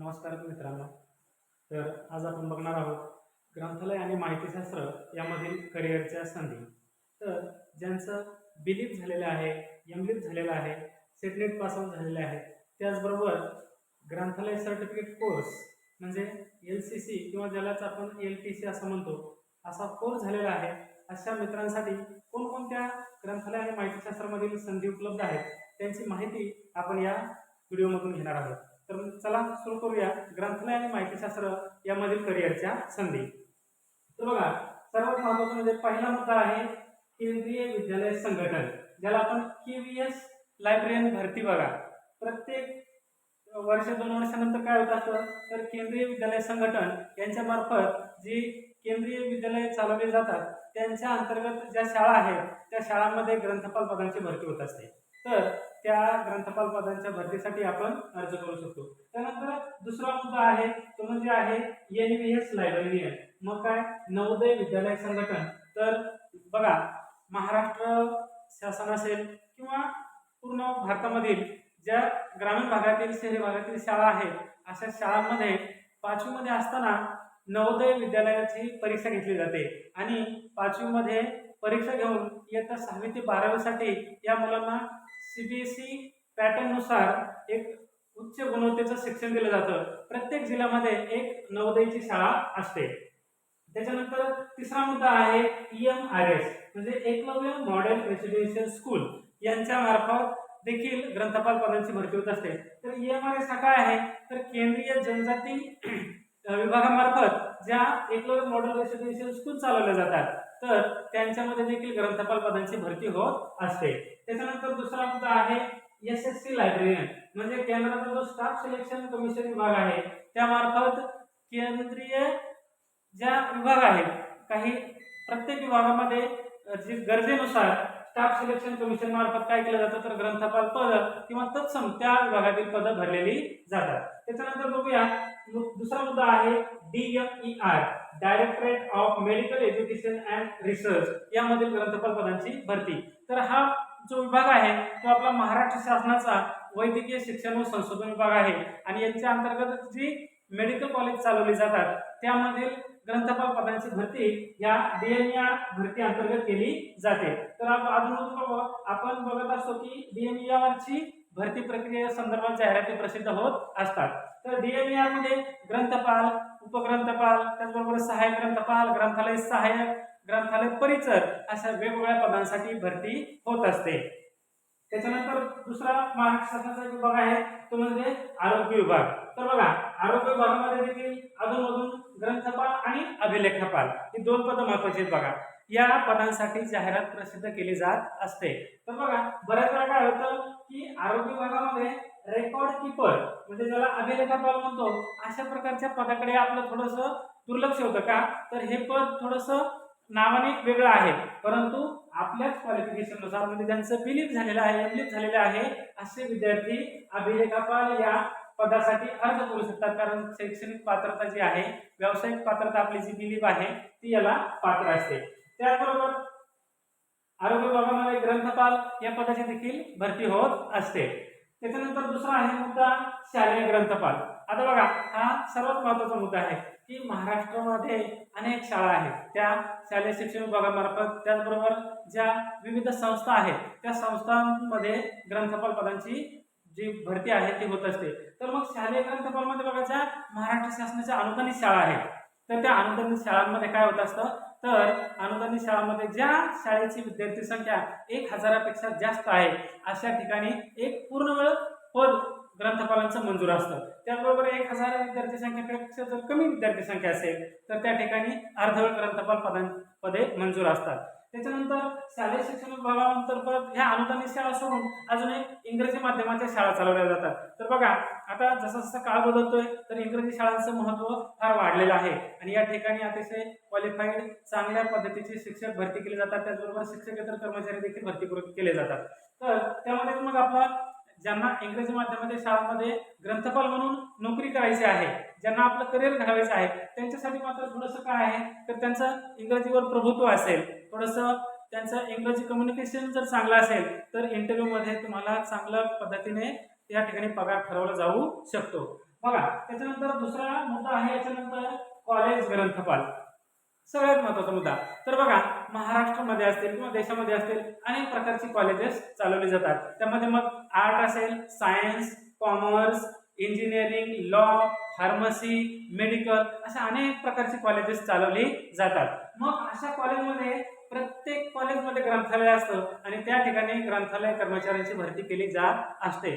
नमस्कार मित्रांनो. तर आज आपण बघणार आहोत ग्रंथालय आणि माहितीशास्त्र यामधील करिअरच्या संधी. तर ज्यांचं बिलीप झालेलं आहे एमलिप झालेलं आहे सेटनेट पास आउट झालेले आहे त्याचबरोबर ग्रंथालय सर्टिफिकेट कोर्स म्हणजे एल सी सी किंवा ज्यालाच आपण एल टी सी असं म्हणतो असा कोर्स झालेला आहे. अशा मित्रांसाठी कोणकोणत्या ग्रंथालय आणि माहितीशास्त्रामधील संधी उपलब्ध आहेत त्यांची माहिती आपण या व्हिडिओमधून घेणार आहोत. तर चला सुरू करूया. ग्रंथालय आणि माहितीशास्त्र यामधील करिअरच्या संधी. तर बघा सर्वात महत्वाचं म्हणजे पहिला मुद्दा आहे केंद्रीय विद्यालय संघटन ज्याला आपण के व्ही एस लायब्ररीयन भरती बघा. प्रत्येक वर्ष दोन वर्षानंतर काय होत असतं? तर केंद्रीय विद्यालय संघटन यांच्या मार्फत जी केंद्रीय विद्यालय चालवली जातात त्यांच्या अंतर्गत ज्या शाळा आहेत त्या शाळांमध्ये ग्रंथपाल पदांची भरती होत असते. तर त्या ग्रंथपाल पदांच्या भरतीसाठी आपण अर्ज करू शकतो. त्यानंतर दुसरा मुद्दा आहे तो म्हणजे आहे एन व्ही एस लायब्ररीयन मग काय? नवोदय विद्यालय संघटन. तर बघा महाराष्ट्र शासन असेल किंवा पूर्ण भारतामधील ज्या ग्रामीण भागातील शहरी भागातील शाळा आहेत अशा शाळांमध्ये पाचवीमध्ये असताना नवोदय विद्यालयाची परीक्षा घेतली जाते. आणि पाचवीमध्ये परीक्षा घेऊन इयत्ता सहावी ते बारावीसाठी या मुलांना सी बी एस ई पॅटर्ननुसार एक उच्च गुणवत्तेचं शिक्षण दिलं जातं. प्रत्येक जिल्ह्यामध्ये एक नवोदयची शाळा असते. त्याच्यानंतर तिसरा मुद्दा आहे ई एम आर एस म्हणजे एकलव्य मॉडेल रेसिडेन्शियल स्कूल यांच्या मार्फत देखील ग्रंथपाल पदांची भरती होत असते. तर ई एम आर एस हा काय आहे? तर केंद्रीय जनजाती विभागामार्फत ज्या एकलव्य मॉडेल रेसिडेन्शियल स्कूल चालवल्या जातात तर त्यांच्यामध्ये देखील ग्रंथपाल पदांची भरती होत असते. त्याच्यानंतर दुसरा मुद्दा आहे एस एस सी लायब्रेरियन म्हणजे केंद्राचा जो स्टाफ सिलेक्शन कमिशन विभाग आहे त्यामार्फत केंद्रीय ज्या विभाग आहेत काही प्रत्येक विभागामध्ये जी गरजेनुसार स्टाफ सिलेक्शन कमिशन मार्फत काय केलं जातं तर ग्रंथपाल पद किंवा तत्सम त्या विभागातील पदं भरलेली जातात. त्याच्यानंतर बघूया दुसरा मुद्दा आहे D M E directorate of medical education and research यामधील ग्रंथपाल पदांची भरती. तर हा जो विभाग आहे तो आपला महाराष्ट्र शासनाचा वैद्यकीय शिक्षण व संशोधन विभाग आहे. आणि यांच्या अंतर्गत जी मेडिकल कॉलेज चालवली जातात त्यामधील ग्रंथपाल पदांची भरती या डीएमईआर भरती अंतर्गत केली जाते. तर अजून आपण बघत असतो की डीएमईआरची भरती प्रक्रिये संदर्भात जाहिराती प्रसिद्ध होत असतात. तर डीएमईआरमध्ये म्हणजे ग्रंथपाल उपग्रंथपाल त्याचबरोबर सहाय्यक ग्रंथपाल ग्रंथालय सहाय्यक ग्रंथालय परिचर अशा वेगवेगळ्या पदांसाठी भरती होत असते. त्याच्यानंतर दुसरा महाराष्ट्र शासनाचा विभाग आहे तो म्हणजे आरोग्य विभाग. तर बघा आरोग्य विभागामध्ये देखील अधूनमधून ग्रंथपाल आणि अभिलेखपाल ही दोन पदं महत्वाची आहेत बघा. या पदांसाठी जाहिरात प्रसिद्ध केली जात असते. तर बघा बऱ्याच वेळा काय होतं की आरोग्य विभागामध्ये रेकॉर्ड किपर म्हणजे ज्याला अभिलेखापाल म्हणतो अशा प्रकारच्या पदाकडे आपलं थोडंसं दुर्लक्ष होतं का? तर हे पद थोडंसं नावाने वेगळं आहे. परंतु आपल्याच क्वालिफिकेशननुसार म्हणजे ज्यांचं बिलीफ झालेलं आहे एमलिप झालेलं आहे असे विद्यार्थी अभिलेखापाल या पदासाठी अर्ज करू शकतात. कारण शैक्षणिक पात्रता जी आहे व्यावसायिक पात्रता आपली जी बिलीफ आहे ती याला पात्र असते. त्याचबरोबर आरोग्य विभागामध्ये ग्रंथपाल या पदाची देखील भरती होत असते. त्याच्यानंतर दुसरा आहे मुद्दा शालेय ग्रंथपाल. आता बघा हा सर्वात महत्त्वाचा मुद्दा आहे की महाराष्ट्रामध्ये अनेक शाळा आहेत. त्या शालेय शिक्षण विभागामार्फत त्याचबरोबर ज्या विविध संस्था आहेत त्या संस्थांमध्ये ग्रंथपाल पदांची जी भरती आहे ती होत असते. तर मग शालेय ग्रंथपालमध्ये बघा ज्या महाराष्ट्र शासनाच्या अनुदानित शाळा आहेत तर त्या अनुदानित शाळांमध्ये काय होत असतं? तर अनुदानित शाळांमध्ये ज्या शाळेची विद्यार्थी संख्या एक हजारापेक्षा जास्त आहे अशा ठिकाणी एक पूर्ण वेळ पद ग्रंथपालांचं मंजूर असतं. त्याचबरोबर एक हजार विद्यार्थी संख्येपेक्षा जर कमी विद्यार्थी संख्या असेल तर त्या ठिकाणी अर्धवेळ ग्रंथपाल पदां पदे मंजूर असतात. त्याच्यानंतर शालेय शिक्षण विभागांतर्गत ह्या अनुदानित शाळा सोडून अजून एक इंग्रजी माध्यमाच्या शाळा चालवल्या जातात. तर बघा आता जसा जसा काळ बदलतोय तर इंग्रजी शाळांचं महत्त्व फार वाढलेलं आहे. आणि या ठिकाणी अतिशय क्वालिफाईड चांगल्या पद्धतीचे शिक्षक भरती केले जातात. त्याचबरोबर शिक्षकेतर कर्मचारी देखील भरती केले जातात. तर त्यामध्ये मग आपला ज्यांना इंग्रजी माध्यमाच्या शाळांमध्ये ग्रंथपाल म्हणून नोकरी करायची आहे ज्यांना आपलं करिअर घडवायचं आहे त्यांच्यासाठी मात्र थोडंसं काय आहे तर त्यांचं इंग्रजीवर प्रभुत्व असेल. थोडंसं त्यांचं इंग्रजी कम्युनिकेशन जर चांगलं असेल तर इंटरव्ह्यूमध्ये तुम्हाला चांगल्या पद्धतीने या ठिकाणी पगार ठरवला जाऊ शकतो. बघा त्याच्यानंतर दुसरा मुद्दा आहे याच्यानंतर कॉलेज ग्रंथपाल. सगळ्यात महत्त्वाचा मुद्दा. तर बघा महाराष्ट्रामध्ये असतील किंवा देशामध्ये असतील अनेक प्रकारची कॉलेजेस चालवली जातात. त्यामध्ये मग आर्ट असेल science commerce engineering law pharmacy medical अशा अनेक प्रकारची कॉलेजेस चालवली जातात. मग अशा कॉलेजमध्ये प्रत्येक कॉलेजमध्ये ग्रंथालय असतं आणि त्या ठिकाणी ग्रंथालय कर्मचाऱ्यांची भरती केली जात असते.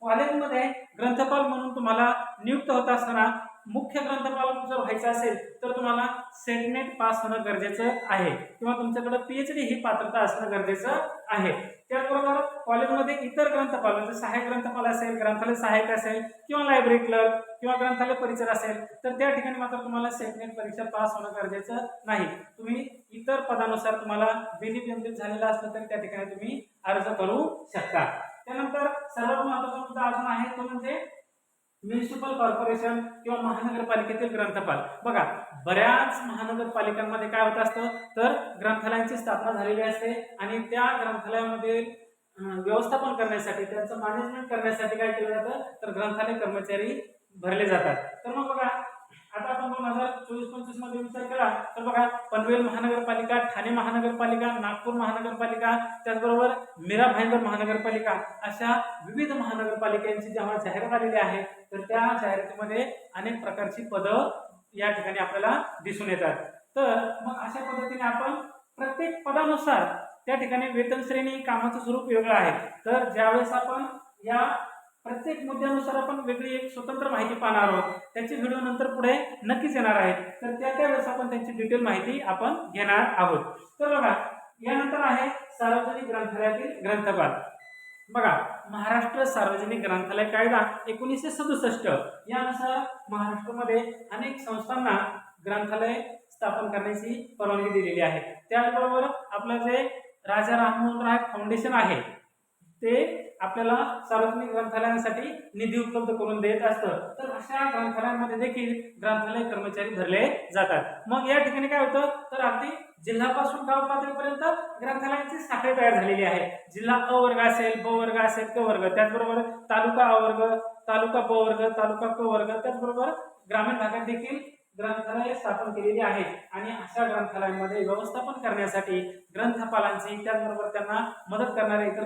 कॉलेजमध्ये ग्रंथपाल म्हणून तुम्हाला नियुक्त होत असताना मुख्य ग्रंथपाल जर व्हायचं असेल तर तुम्हाला सेटनेट पास होणं गरजेचं आहे. किंवा तुमच्याकडे पीएचडी ही पात्रता असणं गरजेचं आहे. त्याचबरोबर कॉलेजमध्ये इतर ग्रंथपाल म्हणजे सहाय्यक ग्रंथपाल असेल ग्रंथालय सहाय्यक असेल किंवा लायब्ररी क्लर्क किंवा ग्रंथालय परिचर असेल तर त्या ठिकाणी मात्र तुम्हाला सेकंड परीक्षा पास होणं गरजेचं नाही. तुम्ही इतर पदानुसार तुम्हाला बिलिप झालेला असलं तर त्या ठिकाणी तुम्ही अर्ज करू शकता. त्यानंतर सर्वात महत्त्वाचा मुद्दा अजून आहे तो म्हणजे म्युन्सिपल कॉर्पोरेशन किंवा महानगरपालिकेतील ग्रंथपाल. बघा बऱ्याच महानगरपालिकांमध्ये काय होत असतं तर ग्रंथालयांची स्थापना झालेली असते आणि त्या ग्रंथालयामध्ये व्यवस्थापन करण्यासाठी त्यांचं मॅनेजमेंट करण्यासाठी काय केलं जातं तर ग्रंथालय कर्मचारी भरले जातात. तर मग बघा आता आपण दोन हजार चोवीस पंचवीसमध्ये विचार केला तर बघा पनवेल महानगरपालिका ठाणे महानगरपालिका नागपूर महानगरपालिका त्याचबरोबर मीरा भाईंदर महानगरपालिका अशा विविध महानगरपालिकांची जेव्हा जाहिरात आलेली आहे तर त्या जाहिरातीमध्ये अनेक प्रकारची पदं या ठिकाणी आपल्याला दिसून येतात. तर मग अशा पद्धतीने आपण प्रत्येक पदानुसार त्या ठिकाणी वेतन श्रेणी कामाचं स्वरूप वेगळं आहे. तर ज्यावेळेस आपण या प्रत्येक मुद्द्यानुसार आपण वेगळी एक स्वतंत्र माहिती पाहणार आहोत त्याची व्हिडिओ नंतर पुढे नक्कीच येणार आहे. तर त्या त्यावेळेस आपण त्यांची डिटेल माहिती आपण घेणार आहोत. तर बघा यानंतर आहे सार्वजनिक ग्रंथालयातील ग्रंथपाल. बघा महाराष्ट्र सार्वजनिक ग्रंथालय कायदा एकोणीसशे सदुसष्ट. यानुसार महाराष्ट्रामध्ये अनेक संस्थांना ग्रंथालय स्थापन करण्याची परवानगी दिलेली आहे. त्याचबरोबर आपलं जे राजा राममोहन राय फाउंडेशन आहे ते आपल्याला सार्वजनिक ग्रंथालयांसाठी निधी उपलब्ध करून देत असतं. तर अशा ग्रंथालयांमध्ये देखील ग्रंथालय कर्मचारी भरले जातात. मग या ठिकाणी काय होतं? तर अगदी जिल्हापासून गाव पातळीपर्यंत ग्रंथालयांची साखळी तयार झालेली आहे. जिल्हा अ वर्ग असेल ब वर्ग असेल क वर्ग. त्याचबरोबर तालुका अ वर्ग तालुका ब वर्ग तालुका क वर्ग. त्याचबरोबर ग्रामीण भागात देखील ग्रंथालय स्थापन केलेली आहेत. आणि अशा ग्रंथालयांमध्ये व्यवस्थापन करण्यासाठी ग्रंथपालांची त्याचबरोबर त्यांना मदत करणाऱ्या इतर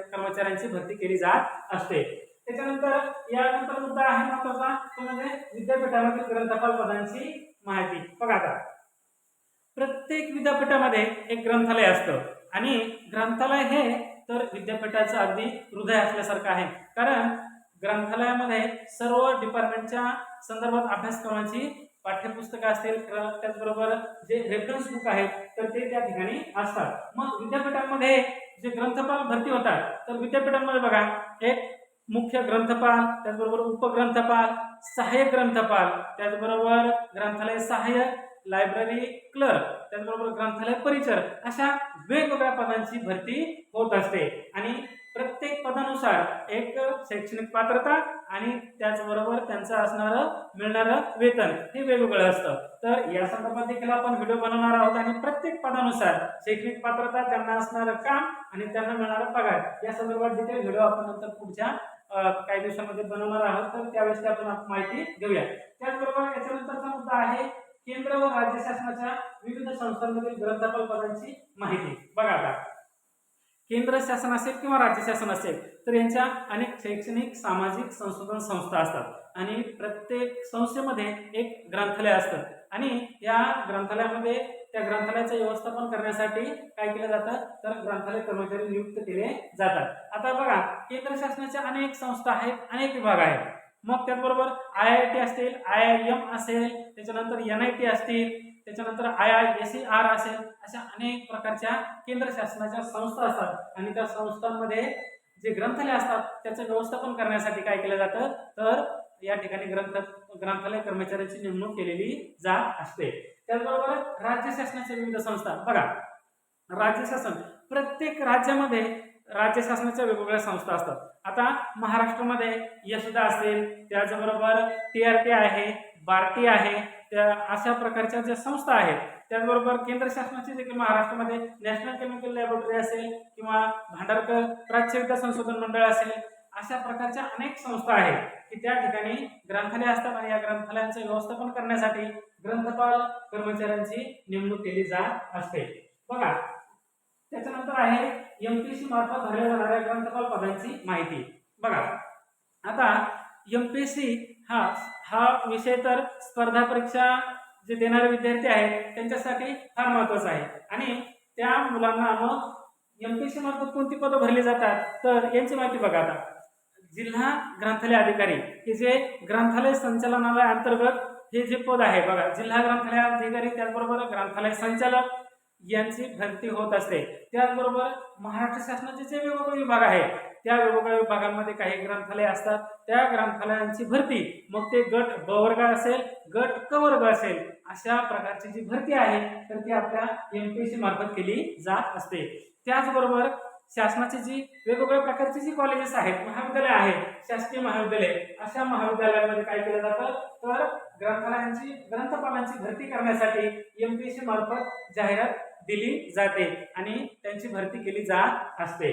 कर्मचाऱ्यांची भरती केली जात असते. त्याच्यानंतर यानंतर मुद्दा आहे महत्त्वाचा तो म्हणजे विद्यापीठामधील ग्रंथपाल पदांची माहिती. बघा आता. प्रत्येक विद्यापीठामध्ये एक ग्रंथालय असतं. आणि ग्रंथालय हे तर विद्यापीठाचं अगदी हृदय असल्यासारखं आहे. कारण ग्रंथालयामध्ये सर्व डिपार्टमेंटच्या संदर्भात अभ्यासक्रमाची पाठ्यपुस्तकं असतील त्याचबरोबर जे रेफरन्स बुक आहेत तर ते त्या ठिकाणी असतात. मग विद्यापीठांमध्ये जे ग्रंथपाल भरती होतात तर विद्यापीठांमध्ये बघा एक मुख्य ग्रंथपाल त्याचबरोबर उपग्रंथपाल सहाय्यक ग्रंथपाल त्याचबरोबर ग्रंथालय सहाय्यक लायब्ररी क्लर्क त्याचबरोबर ग्रंथालय परिचर अशा वेगवेगळ्या पदांची भरती होत असते. आणि प्रत्येक पदानुसार एक शैक्षणिक पात्रता आणि त्याचबरोबर त्यांचं असणारं मिळणारं वेतन हे वेगवेगळं असतं. तर या संदर्भात देखील आपण व्हिडिओ बनवणार आहोत आणि प्रत्येक पदानुसार शैक्षणिक पात्रता त्यांना असणारं काम आणि त्यांना मिळणारा पगार या संदर्भात डिटेल व्हिडिओ आपण नंतर पुढच्या काही दिवसामध्ये बनवणार आहोत. तर त्यावेळेस आपण आपण माहिती घेऊया. त्याचबरोबर याच्यानंतरचा मुद्दा आहे केंद्र व राज्य शासनाच्या विविध संस्थांमधील ग्रंथपाल पदांची माहिती. बघा आता. केंद्र शासन असेल किंवा राज्य शासन असेल तर यांच्या अनेक शैक्षणिक सामाजिक संशोधन संस्था असतात. आणि प्रत्येक संस्थेमध्ये एक ग्रंथालय असतं. आणि या ग्रंथालयामध्ये त्या ग्रंथालयाचं व्यवस्थापन करण्यासाठी काय केलं जातं? तर ग्रंथालय कर्मचारी नियुक्त केले जातात. आता बघा केंद्र शासनाच्या अनेक संस्था आहेत अनेक विभाग आहेत. मग त्याचबरोबर आय आय टी असतील आय आय एम असेल त्याच्यानंतर एन आय टी असतील त्याच्यानंतर I I S C R असेल अशा अनेक प्रकारच्या केंद्र शासनाच्या संस्था असतात. आणि त्या संस्थांमध्ये जे ग्रंथालय असतात त्याचं व्यवस्थापन करण्यासाठी काय केलं जातं? तर या ठिकाणी ग्रंथ ग्रंथालय कर्मचाऱ्यांची नेमणूक केलेली जात असते. त्याचबरोबर राज्य शासनाच्या विविध संस्था. बघा राज्य शासन. प्रत्येक राज्यामध्ये राज्य शासनाच्या वेगवेगळ्या संस्था असतात. आता महाराष्ट्रामध्ये यशोदा असेल त्याचबरोबर टी आर टी आहे बार्टी आहे त्या अशा प्रकारच्या ज्या संस्था आहेत त्याचबरोबर केंद्र शासनाची देखील महाराष्ट्रामध्ये नॅशनल केमिकल लॅबोरेटरी असेल किंवा भांडारकर प्राच्यविद्या संशोधन मंडळ असेल अशा प्रकारच्या अनेक संस्था आहेत की त्या ठिकाणी ग्रंथालय असतात आणि या ग्रंथालयांचं व्यवस्थापन करण्यासाठी ग्रंथपाल कर्मचाऱ्यांची नेमणूक केली जात असते. बघा त्याच्यानंतर आहे एमपीसी मार्फत भरल्या जाणाऱ्या ग्रंथपाल पदांची माहिती. बघा आता एमपीएससी हा हा विषय तर स्पर्धा परीक्षा जे देणारे विद्यार्थी आहेत त्यांच्यासाठी फार महत्त्वाचा आहे. आणि त्या मुलांना मग एम पी सी मार्फत कोणती पदं भरली जातात तर यांची माहिती बघा आता. जिल्हा ग्रंथालय अधिकारी हे जे ग्रंथालय संचालनालय अंतर्गत हे जे पद आहे बघा जिल्हा ग्रंथालय अधिकारी त्याचबरोबर ग्रंथालय संचालक यांची भरती होत असते. त्याचबरोबर महाराष्ट्र शासनाचे जे वेगवेगळे विभाग आहेत त्या वेगवेगळ्या विभागांमध्ये काही ग्रंथालय असतात. त्या ग्रंथालयांची भरती मग ते गट ब वर्ग असेल गट क वर्ग असेल अशा प्रकारची जी भरती आहे तर ती आपल्या एमपीएससी मार्फत केली जात असते. त्याचबरोबर शासनाची जी वेगवेगळ्या प्रकारची जी कॉलेजेस आहेत महाविद्यालय आहेत शासकीय महाविद्यालय अशा महाविद्यालयामध्ये काय केलं जातं? तर ग्रंथालयांची ग्रंथपालांची भरती करण्यासाठी एमपीएससी मार्फत जाहिरात दिली जाते आणि त्यांची भरती केली जात असते.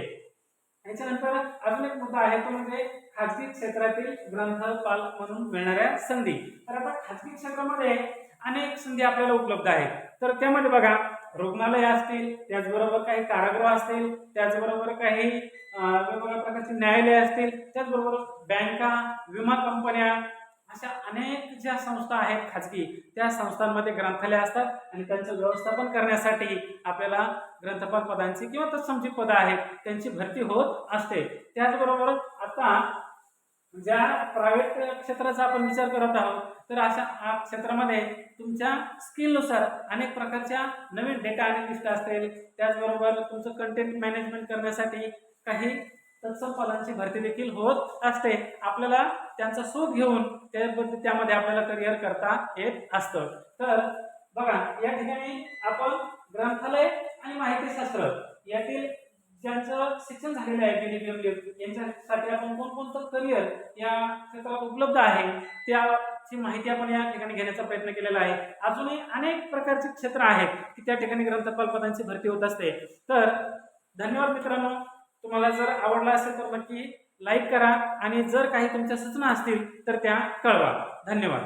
याच्यानंतर अजून एक मुद्दा आहे तो म्हणजे खाजगी क्षेत्रातील ग्रंथपाल म्हणून मिळणाऱ्या संधी. तर आता खाजगी क्षेत्रामध्ये अनेक संधी आपल्याला उपलब्ध आहेत. तर त्यामध्ये बघा रुग्णालय असतील त्याचबरोबर काही कारागृह असतील त्याचबरोबर काही वेगवेगळ्या प्रकारची न्यायालय असतील त्याचबरोबर बँका विमा कंपन्या अशा अनेक ज्या संस्था आहेत खाजगी त्या संस्थांमध्ये ग्रंथालय असतात आणि त्यांचं व्यवस्थापन करण्यासाठी आपल्याला ग्रंथपाल पदांची किंवा तत्समची पदं आहेत त्यांची भरती होत असते. त्याचबरोबर आता ज्या प्रायव्हेट क्षेत्राचा आपण विचार करत आहोत तर अशा क्षेत्रामध्ये तुमच्या स्किलनुसार अनेक प्रकारच्या नवीन डेटा अनालिस्ट असतील. त्याचबरोबर तुमचं कंटेंट मॅनेजमेंट करण्यासाठी काही तत्सम पदांची भरती देखील होत असते. आपल्याला त्यांचा शोध घेऊन त्याबद्दल त्यामध्ये आपल्याला करिअर करता येत असतं. तर बघा या ठिकाणी आपण ग्रंथालय आणि माहितीशास्त्र यातील ज्यांचं शिक्षण झालेलं आहे बी यांच्यासाठी आपण कोणकोणतं करिअर या क्षेत्रात उपलब्ध आहे त्याची माहिती आपण या ठिकाणी घेण्याचा प्रयत्न केलेला आहे. अजूनही अनेक प्रकारचे क्षेत्र आहेत की त्या ठिकाणी ग्रंथपाल पदांची भरती होत असते. तर धन्यवाद मित्रांनो. तुम्हाला जर आवडला असेल तर नक्की लाईक करा आणि जर काही तुमच्या सूचना असतील तर त्या कळवा. धन्यवाद.